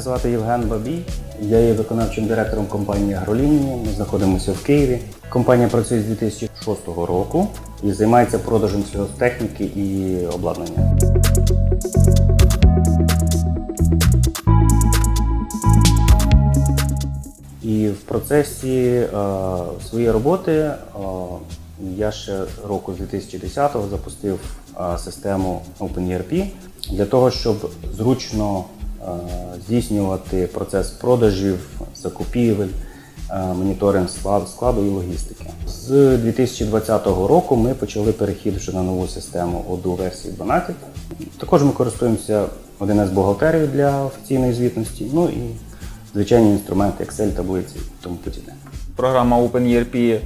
Мене звати Євген Бабій. Я є виконавчим директором компанії Агролінії. Ми знаходимося в Києві. Компанія працює з 2006 року і займається продажем сільгосптехніки і обладнання. І в процесі е, своєї роботи е, я ще року з 2010-го запустив е, систему OpenERP для того, щоб зручно здійснювати процес продажів, закупівель, е, моніторинг складу, і логістики. З 2020 року ми почали перехід вже на нову систему ОДУ версії 12. Також ми користуємося 1С бухгалтерією для офіційної звітності. Ну і звичайні інструменти Excel, таблиці і тому подібне. Програма OpenERP е,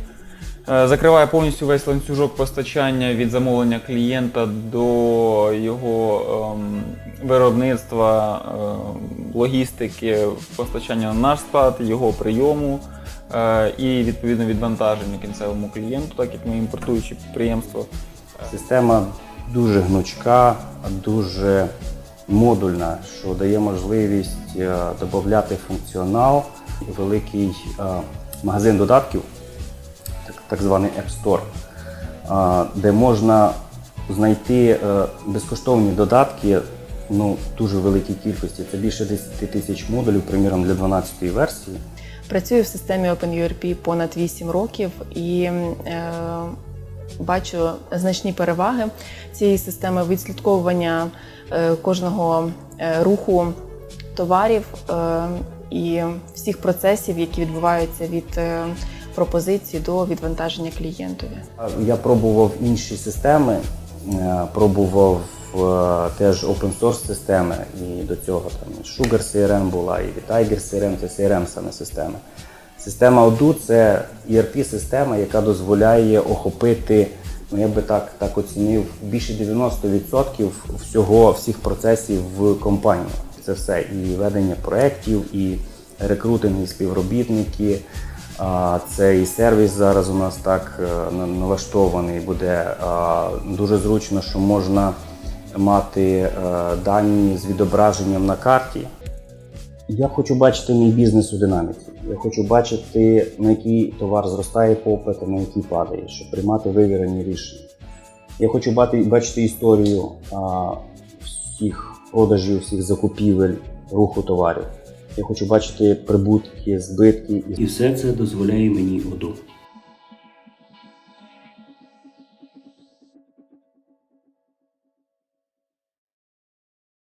закриває повністю весь ланцюжок постачання від замовлення клієнта до його ем, виробництва, ем, логістики, постачання на наш склад, його прийому е, і відповідно відвантаження кінцевому клієнту, так як ми імпортуючі підприємство. Система дуже гнучка, дуже модульна, що дає можливість е, додати функціонал, великий е, магазин додатків, так, званий App Store, де можна знайти е, безкоштовні додатки ну, дуже великій кількості. Це більше 10 тисяч модулів, приміром, для 12-ї версії. Працюю в системі OpenURP понад 8 років і е, бачу значні переваги цієї системи відслідковування е, кожного е, руху товарів е, і всіх процесів, які відбуваються від е, пропозиції до відвантаження клієнтові. Я пробував інші системи, е, пробував е, теж open source системи, і до цього там і Sugar CRM була, і Tiger CRM, це CRM саме системи. Система Odoo – це ERP-система, яка дозволяє охопити, ну я би так, так оцінив, більше 90% всього, всіх процесів в компанії. Це все і ведення проєктів, і рекрутинг, і співробітники. А, Це і сервіс зараз у нас так е, налаштований буде. Дуже зручно, що можна мати е, дані з відображенням на карті. Я хочу бачити мій бізнес у динаміці. Я хочу бачити, на який товар зростає попит, а на який падає, щоб приймати вивірені рішення. Я хочу бачити історію всіх продажів, всіх закупівель, руху товарів. Я хочу бачити прибутки, збитки і все це дозволяє мені ОДУ.